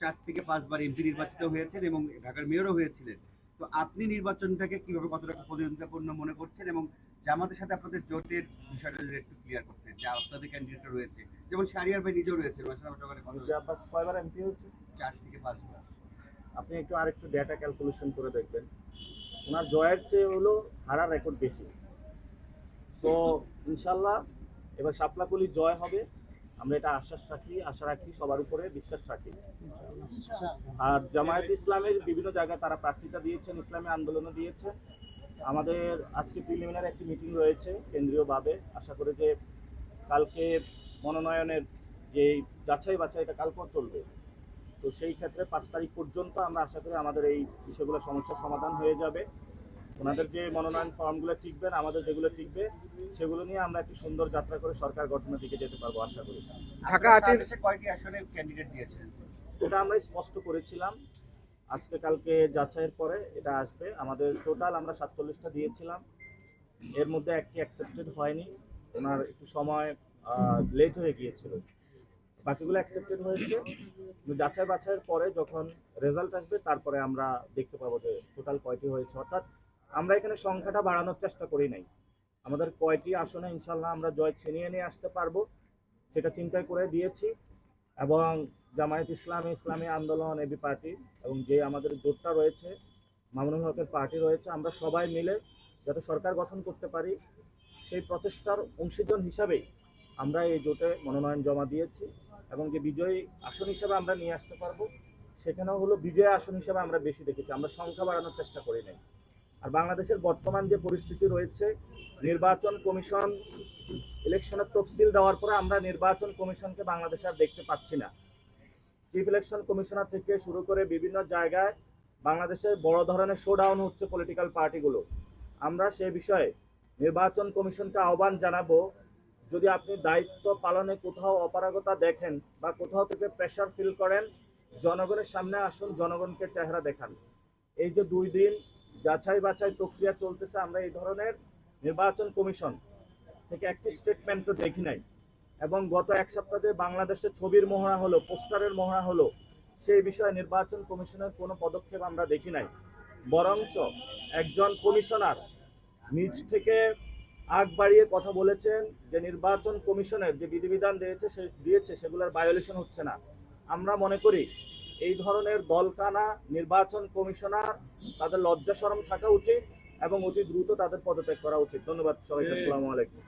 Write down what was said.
চার থেকে পাঁচবার এমপি নির্বাচিত হয়েছেন এবং ঢাকার মেয়রও হয়েছিলেন। তো আপনি নির্বাচনটাকে কীভাবে কতটা প্রতিদ্বন্দ্বিতাপূর্ণ মনে করছেন এবং জামাতের সাথে আপনাদের জোটের বিষয়টা যদি একটু ক্লিয়ার করতেন যে আপনাদের ক্যান্ডিডেট রয়েছে যেমন শারিয়ার ভাই নিজেও রয়েছে কয়বার এমপি হয়েছে? চার থেকে পাঁচবার। আপনি একটু আরেকটু ডেটা ক্যালকুলেশন করে দেখবেন। ওনার জয়ের চেয়ে হলো হারার রেকর্ড বেশি। তো ইনশাল্লাহ এবার শাপলাকলি জয় হবে। আমরা এটা আশ্বাস রাখি, আশা রাখি, সবার উপরে বিশ্বাস রাখি। আর জামায়াত ইসলামের বিভিন্ন জায়গায় তারা প্রার্থিতা দিয়েছেন, ইসলামী আন্দোলনও দিয়েছে। আমাদের আজকে প্রিলিমিনারি একটি মিটিং রয়েছে কেন্দ্রীয়ভাবে আশা করি যে কালকে মনোনয়নের যে যাচাই বাছাই, এটা কালকেও চলবে। তো সেই ক্ষেত্রে পাঁচ তারিখ পর্যন্ত আমরা আশা করি আমাদের এই বিষয়গুলো সমস্যার সমাধান হয়ে যাবে। ওনাদের যে মনোনয়ন ফর্মগুলো টিকবেন আমাদের যেগুলো টিকবে সেগুলো নিয়ে আমরা একটি সুন্দর যাত্রা করে সরকার গঠনের দিকে যেতে পারব আশা করি। ঢাকা আটের কয়টি আসনে ক্যান্ডিডেট দিয়েছিলেন এটা আমরা স্পষ্ট করেছিলাম। আজকে কালকে যাচাইয়ের পরে এটা আসবে। আমাদের টোটাল আমরা সাতচল্লিশটা দিয়েছিলাম। এর মধ্যে একটি অ্যাকসেপ্টেড হয়নি। ওনার একটু সময় লেট হয়ে গিয়েছিল। বাকিগুলো অ্যাকসেপ্টেড হয়েছে। যাচাই বাছাইয়ের পরে যখন রেজাল্ট আসবে তারপরে আমরা দেখতে পাবো যে টোটাল কয়টি হয়েছে। অর্থাৎ আমরা এখানে সংখ্যাটা বাড়ানোর চেষ্টা করি নাই। আমাদের কয়টি আসনে ইনশাল্লাহ আমরা জয় ছিনিয়ে নিয়ে আসতে পারব, সেটা চিন্তায় করে দিয়েছি। এবং জামায়াত ইসলামী ইসলামী আন্দোলন, এবি পার্টি এবং যে আমাদের জোটটা রয়েছে, মামুনুল হকের পার্টি রয়েছে, আমরা সবাই মিলে যাতে সরকার গঠন করতে পারি, সেই প্রচেষ্টার অংশীজন হিসাবেই আমরা এই জোটে মনোনয়ন জমা দিয়েছি এবং যে বিজয়ী আসন হিসাবে আমরা নিয়ে আসতে পারব, সেখানেও হলো বিজয় আসন হিসাবে আমরা বেশি দেখেছি। আমরা সংখ্যা বাড়ানোর চেষ্টা করি নাই। আর বাংলাদেশের বর্তমান যে পরিস্থিতি রয়েছে, নির্বাচন কমিশন ইলেকশনের তফসিল দেওয়ার পরে আমরা নির্বাচন কমিশনকে বাংলাদেশে আর দেখতে পাচ্ছি না। চিফ ইলেকশন কমিশনার থেকে শুরু করে বিভিন্ন জায়গায় বাংলাদেশের বড় ধরনের শোডাউন হচ্ছে পলিটিক্যাল পার্টিগুলো আমরা সে বিষয়ে নির্বাচন কমিশনকে আহ্বান জানাব, যদি আপনি দায়িত্ব পালনে কোথাও অপারগতা দেখেন বা কোথাও থেকে প্রেশার ফিল করেন, জনগণের সামনে আসুন, জনগণকে চেহারা দেখান। এই যে দুই দিন যাচাই বাছাই প্রক্রিয়া চলতেছে, আমরা এই ধরনের নির্বাচন কমিশন থেকে একটি স্টেটমেন্টও দেখি নাই। এবং গত এক সপ্তাহে বাংলাদেশে ছবির মহড়া হলো, পোস্টারের মহড়া হলো, সেই বিষয়ে নির্বাচন কমিশনের কোনো পদক্ষেপ আমরা দেখি নাই। বরঞ্চ একজন কমিশনার নিজ থেকে আগ বাড়িয়ে কথা বলেছেন যে নির্বাচন কমিশনের যে বিধিবিধান দিয়েছে, সে দিয়েছে, সেগুলোর ভায়োলেশন হচ্ছে না। আমরা মনে করি এই ধরনের দলকানা নির্বাচন কমিশনার তাদের লজ্জা সরম থাকা উচিত এবং অতি দ্রুত তাদের পদত্যাগ করা উচিত। ধন্যবাদ সবাইকে আসসালামু আলাইকুম।